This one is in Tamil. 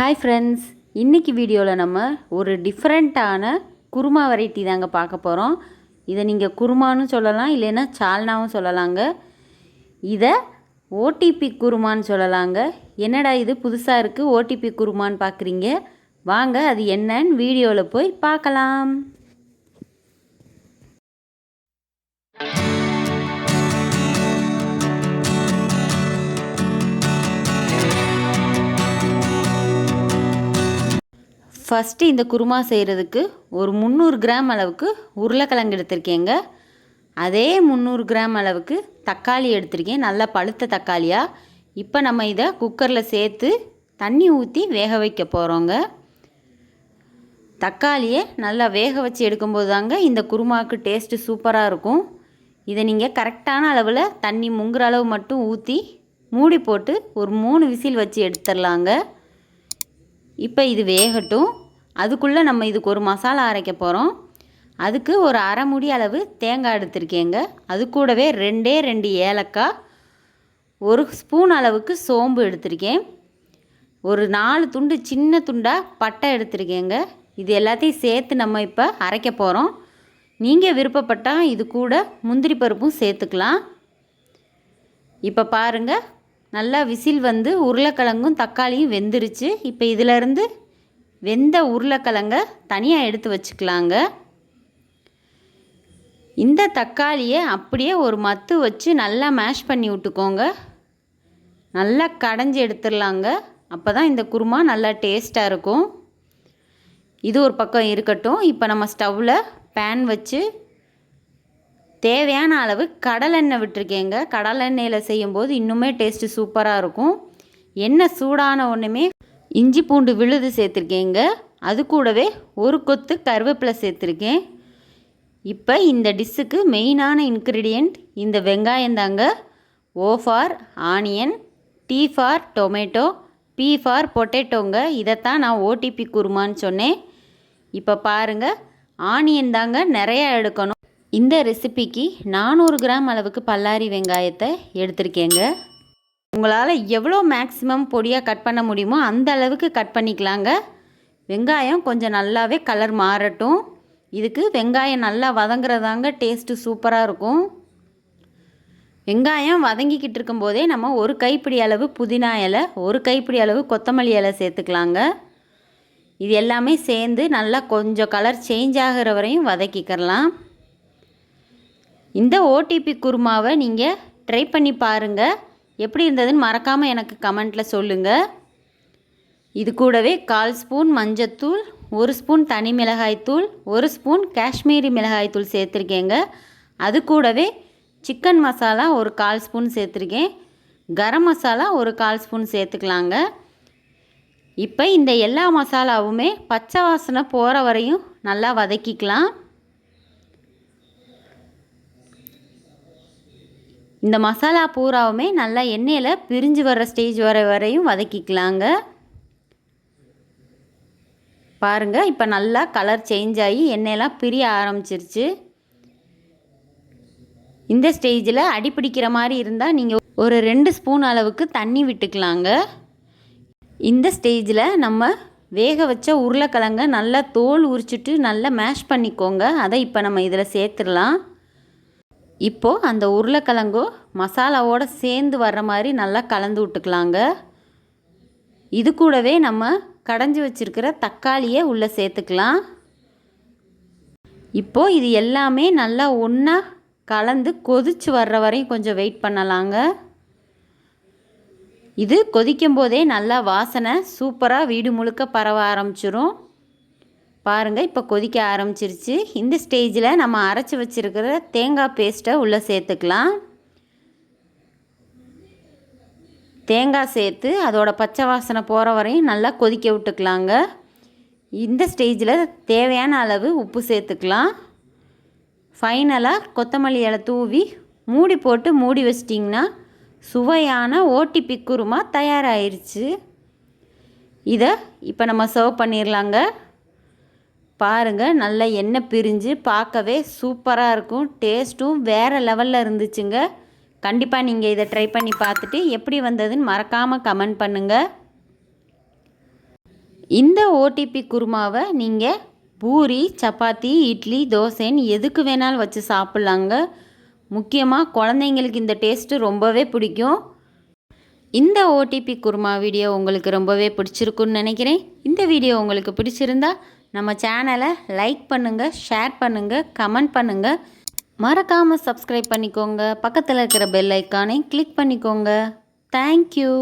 ஹாய் ஃப்ரெண்ட்ஸ் இன்றைக்கி வீடியோவில் நம்ம ஒரு டிஃப்ரெண்ட்டான குருமா வெரைட்டி தாங்க பார்க்க போகிறோம் இதை நீங்கள் குருமான்னு சொல்லலாம் இல்லைன்னா சால்னாவும் சொல்லலாங்க. இதை ஓடிபி குருமான்னு சொல்லலாங்க. என்னடா இது புதுசாக இருக்குது ஓடிபி குருமான்னு பார்க்குறீங்க வாங்க அது என்னன்னு வீடியோவில் போய் பார்க்கலாம். ஃபஸ்ட்டு இந்த குருமா செய்கிறதுக்கு ஒரு முந்நூறு கிராம் அளவுக்கு உருளைக்கிழங்கு எடுத்திருக்கேங்க. அதே முந்நூறு கிராம் அளவுக்கு தக்காளி எடுத்திருக்கேன். நல்லா பழுத்த தக்காளியாக இப்போ நம்ம இதை குக்கரில் சேர்த்து தண்ணி ஊற்றி வேக வைக்க போகிறோங்க தக்காளியை நல்லா வேக வச்சு எடுக்கும்போது தாங்க இந்த குருமாவுக்கு டேஸ்ட்டு சூப்பராக இருக்கும். இதை நீங்கள் கரெக்டான அளவில் தண்ணி முங்குற அளவு மட்டும் ஊற்றி மூடி போட்டு ஒரு மூணு விசில் வச்சு எடுத்துடலாங்க. இப்போ இது வேகட்டும். அதுக்குள்ளே நம்ம இதுக்கு ஒரு மசாலா அரைக்க போகிறோம் அதுக்கு ஒரு அரை முடி அளவு தேங்காய் எடுத்திருக்கேங்க. அது கூடவே ரெண்டே ரெண்டு ஏலக்காய் ஒரு ஸ்பூன் அளவுக்கு சோம்பு எடுத்திருக்கேன். ஒரு நாலு துண்டு சின்ன துண்டாக பட்டை எடுத்திருக்கேங்க. இது எல்லாத்தையும் சேர்த்து நம்ம இப்போ அரைக்க போகிறோம் நீங்கள் விருப்பப்பட்டால் இது கூட முந்திரி பருப்பும் சேர்த்துக்கலாம். இப்போ பாருங்கள் நல்லா விசில் வந்து உருளைக்கிழங்கும் தக்காளியும் வெந்துருச்சு. இப்போ இதிலருந்து வெந்த உருளைக்கிழங்க தனியாக எடுத்து வச்சுக்கலாங்க. இந்த தக்காளியை அப்படியே ஒரு மத்து வச்சு நல்லா மேஷ் பண்ணி விட்டுக்கோங்க. நல்லா கடைஞ்சி எடுத்துடலாங்க. அப்போ தான் இந்த குருமா நல்லா டேஸ்ட்டாக இருக்கும். இது ஒரு பக்கம் இருக்கட்டும். இப்போ நம்ம ஸ்டவ்வில் பேன் வச்சு தேவையான அளவு கடலெண்ணெய் விட்டுருக்கேங்க. கடலெண்ணெயில் செய்யும்போது இன்னுமே டேஸ்ட்டு சூப்பராக இருக்கும். எண்ணெய் சூடான ஒன்றுமே இஞ்சி பூண்டு விழுது சேர்த்துருக்கேங்க. அது கூடவே ஒரு கொத்து கருவேப்பிலை சேர்த்துருக்கேன். இப்போ இந்த டிஷ்ஷுக்கு மெயினான இன்க்ரீடியண்ட் இந்த வெங்காயம் தாங்க. O for onion T for tomato P for பொட்டேட்டோங்க. இதைத்தான் நான் ஓடிபி குருமான்னு சொன்னேன். இப்போ பாருங்கள் ஆனியன் தாங்க நிறையா எடுக்கணும். இந்த ரெசிபிக்கு நானூறு கிராம் அளவுக்கு பல்லாரி வெங்காயத்தை எடுத்திருக்கேங்க. உங்களால் எவ்வளோ மேக்ஸிமம் பொடியாக கட் பண்ண முடியுமோ அந்த அளவுக்கு கட் பண்ணிக்கலாங்க. வெங்காயம் கொஞ்சம் நல்லாவே கலர் மாறட்டும். இதுக்கு வெங்காயம் நல்லா வதங்குறதாங்க டேஸ்ட்டு சூப்பராக இருக்கும். வெங்காயம் வதங்கிக்கிட்டு இருக்கும்போதே நம்ம ஒரு கைப்பிடி அளவு புதினா இலை ஒரு கைப்பிடி அளவு கொத்தமல்லி இலை சேர்த்துக்கலாங்க. இது எல்லாமே சேர்ந்து நல்லா கொஞ்சம் கலர் சேஞ்ச் ஆகிற வரையும் வதக்கிக்கிறலாம் இந்த ஓடிபி குருமாவை நீங்கள் ட்ரை பண்ணி பாருங்கள் எப்படி இருந்ததுன்னு மறக்காமல் எனக்கு கமெண்ட்டில் சொல்லுங்கள் இது கூடவே கால் ஸ்பூன் மஞ்சத்தூள் ஒரு ஸ்பூன் தனி மிளகாய்த்தூள் ஒரு ஸ்பூன் காஷ்மீரி மிளகாய்த்தூள் சேர்த்துருக்கேங்க. அது கூடவே சிக்கன் மசாலா ஒரு கால் ஸ்பூன் சேர்த்துருக்கேன். கரம் மசாலா ஒரு கால் ஸ்பூன் சேர்த்துக்கலாங்க. இப்போ இந்த எல்லா மசாலாவுமே பச்சை வாசனை போகிற வரையும் நல்லா வதக்கிக்கலாம். இந்த மசாலா பூராவுமே நல்லா எண்ணெயில் பிரிஞ்சு வர்ற ஸ்டேஜ் வர வரையும் வதக்கிக்கலாங்க. பாருங்கள் இப்போ நல்லா கலர் சேஞ்ச் ஆகி எண்ணெயெல்லாம் பிரிய ஆரம்பிச்சிருச்சு. இந்த ஸ்டேஜில் அடிப்பிடிக்கிற மாதிரி இருந்தால் நீங்கள் ஒரு ரெண்டு ஸ்பூன் அளவுக்கு தண்ணி விட்டுக்கலாங்க. இந்த ஸ்டேஜில் நம்ம வேக வச்ச உருளைக்கிழங்க நல்லா தோல் உரிச்சிட்டு நல்லா மேஷ் பண்ணிக்கோங்க. அதை இப்போ நம்ம இதில் சேர்த்துடலாம். இப்போது அந்த உருளைக்கிழங்கும் மசாலாவோடு சேர்ந்து வர்ற மாதிரி நல்லா கலந்து விட்டுக்கலாங்க. இது கூடவே நம்ம கடைஞ்சி வச்சுருக்கிற தக்காளியை உள்ளே சேர்த்துக்கலாம். இப்போது இது எல்லாமே நல்லா ஒன்றா கலந்து கொதித்து வர்ற வரையும் கொஞ்சம் வெயிட் பண்ணலாங்க. இது கொதிக்கும் போதே நல்லா வாசனை சூப்பராக வீடு முழுக்க பரவ ஆரம்பிச்சிரும். பாருங்கள் இப்போ கொதிக்க ஆரம்பிச்சிருச்சு. இந்த ஸ்டேஜில் நம்ம அரைச்சி வச்சுருக்கிற தேங்காய் பேஸ்ட்டை உள்ளே சேர்த்துக்கலாம். தேங்காய் சேர்த்து அதோட பச்சை வாசனை போகிற வரையும் நல்லா கொதிக்க விட்டுக்கலாங்க. இந்த ஸ்டேஜில் தேவையான அளவு உப்பு சேர்த்துக்கலாம். ஃபைனலாக கொத்தமல்லி இலை தூவி மூடி போட்டு மூடி வச்சிட்டிங்கன்னா சுவையான ஓட்டி குருமா தயாராகிருச்சு இதை இப்போ நம்ம சர்வ் பண்ணிடலாங்க பாருங்கள் நல்ல எண்ணெய் பிரிஞ்சு பார்க்கவே சூப்பராக இருக்கும். டேஸ்ட்டும் வேறு லெவலில் இருந்துச்சுங்க. கண்டிப்பாக நீங்கள் இதை ட்ரை பண்ணி பார்த்துட்டு எப்படி வந்ததுன்னு மறக்காமல் கமெண்ட் பண்ணுங்கள் இந்த ஓடிபி குருமாவை நீங்கள் பூரி சப்பாத்தி இட்லி தோசைன்னு எதுக்கு வேணாலும் வச்சு சாப்பிட்லாங்க. முக்கியமாக குழந்தைங்களுக்கு இந்த டேஸ்ட்டு ரொம்பவே பிடிக்கும். இந்த ஓடிபி குருமா வீடியோ உங்களுக்கு ரொம்பவே பிடிச்சிருக்குன்னு நினைக்கிறேன். இந்த வீடியோ உங்களுக்கு பிடிச்சிருந்தா நம்ம சேனலை லைக் பண்ணுங்கள் ஷேர் பண்ணுங்கள் கமெண்ட் பண்ணுங்கள் மறக்காமல் சப்ஸ்கிரைப் பண்ணிக்கோங்க. பக்கத்தில் இருக்கிற பெல் ஐக்கானை கிளிக் பண்ணிக்கோங்க. தேங்க்யூ